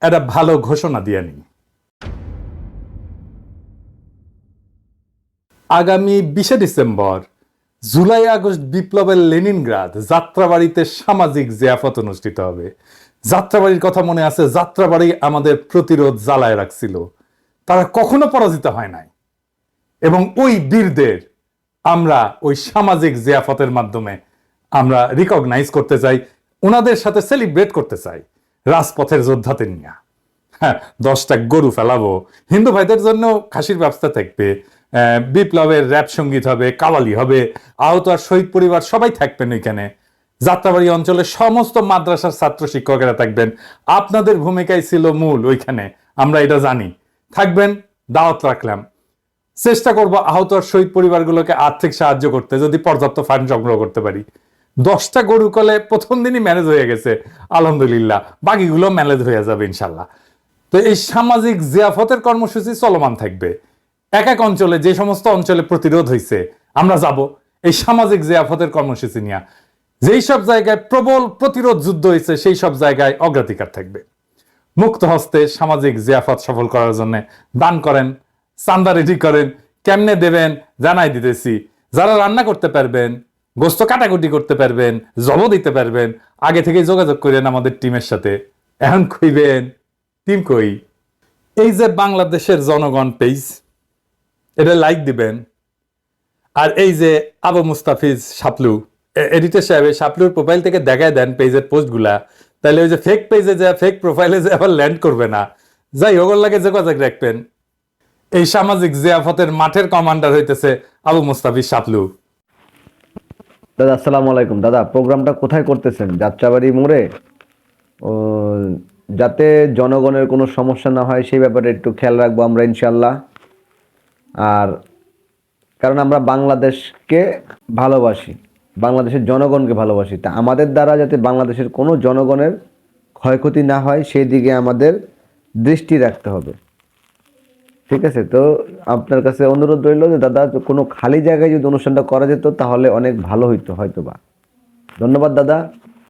একটা ভালো ঘোষণা দিয়ে নিই আগামী বিশে ডিসেম্বর, জুলাই আগস্ট বিপ্লবের লেনিনগ্রাদ যাত্রাবাড়িতে সামাজিক জিয়াফত অনুষ্ঠিত হবে। যাত্রাবাড়ির কথা মনে আছে, যাত্রাবাড়ি আমাদের প্রতিরোধ জ্বালায় রাখছিল। তারা কখনো পরাজিত হয় নাই। এবং ওই বীরদের আমরা ওই সামাজিক জিয়াফতের মাধ্যমে আমরা রিকগনাইজ করতে চাই, ওনাদের সাথে সেলিব্রেট করতে চাই। রাজপথের যোদ্ধাদের নিয়ে। হ্যাঁ দশটা গরু ফেলাবো। হিন্দু ভাইদের জন্য খাসির ব্যবস্থা থাকবে। বিপ্লবের র্যাপ সংগীত হবে, কাওয়ালি হবে, আহত আর শহীদ পরিবার সবাই থাকবেন ওইখানে। যাত্রাবাড়ি অঞ্চলের সমস্ত মাদ্রাসার ছাত্র শিক্ষকেরা থাকবেন। আপনাদের ভূমিকাই ছিল মূল ওইখানে, আমরা এটা জানি। থাকবেন, দাওয়াত রাখলাম। চেষ্টা করব আহত আর শহীদ পরিবারগুলোকে আর্থিক সাহায্য করতে, যদি পর্যাপ্ত ফান্ড সংগ্রহ করতে পারি। দশটা গরু কলে প্রথম দিনই ম্যানেজ হয়ে গেছে, আলহামদুলিল্লাহ। বাকিগুলো ম্যানেজ হয়ে যাবে ইনশাল্লাহ। তো এই সামাজিক জিয়াফতের কর্মসূচি চলমান থাকবে। এক এক অঞ্চলে, যে সমস্ত অঞ্চলে প্রতিরোধ হয়েছে আমরা যাব এই সামাজিক জিয়াফতের কর্মসূচি নিয়ে। যেই সব জায়গায় প্রবল প্রতিরোধ যুদ্ধ হয়েছে সেই সব জায়গায় অগ্রাধিকার থাকবে। মুক্ত হস্তে সামাজিক জিয়াফত সফল করার জন্য দান করেন, চান্দা রেডি করেন, কেমনে দেবেন জানাই দিতেছি। যারা রান্না করতে পারবেন গোস্ত কাটাকুটি করতে পারবেন জব দিতে পারবেন। আগে থেকে যোগাযোগ করেন আমাদের টিমের সাথে। এখন কইবেন, টিম কই? এই যে বাংলাদেশের জনগণ পেজ, এটা লাইক দিবেন। আর এই যে আবু মুস্তাফিজ সাপলু এডিটর সাহেব সাপলুর প্রোফাইল থেকে দেখায় দেন পেজের পোস্টগুলা তাহলে ওই যে ফেক পেজে যা ফেক প্রোফাইলে যে, আবার ল্যান্ড করবে না। যাই হোক লাগে যোগাযোগ রাখবেন। এই সামাজিক জিয়াফতের মাঠের কমান্ডার হইতেছে আবু মুস্তাফিজ শাপলু। দাদা, আসসালামু আলাইকুম। দাদা, প্রোগ্রামটা কোথায় করতেছেন? যাত্রাবাড়ি মোড়ে? ও, যাতে জনগণের কোনো সমস্যা না হয়, সেই ব্যাপারে একটু খেয়াল রাখব আমরা ইনশাল্লাহ আর কারণ আমরা বাংলাদেশকে ভালোবাসি, বাংলাদেশের জনগণকে ভালোবাসি। তা আমাদের দ্বারা যাতে বাংলাদেশের কোনো জনগণের ক্ষয়ক্ষতি না হয়, সেই দিকে আমাদের দৃষ্টি রাখতে হবে। ঠিক আছে? তো আপনার কাছে অনুরোধ রইল যে, দাদা কোনো খালি জায়গায় যদি অনুষ্ঠানটা করা যেত, তাহলে অনেক ভালো হইতো হয়তো বা ধন্যবাদ, দাদা।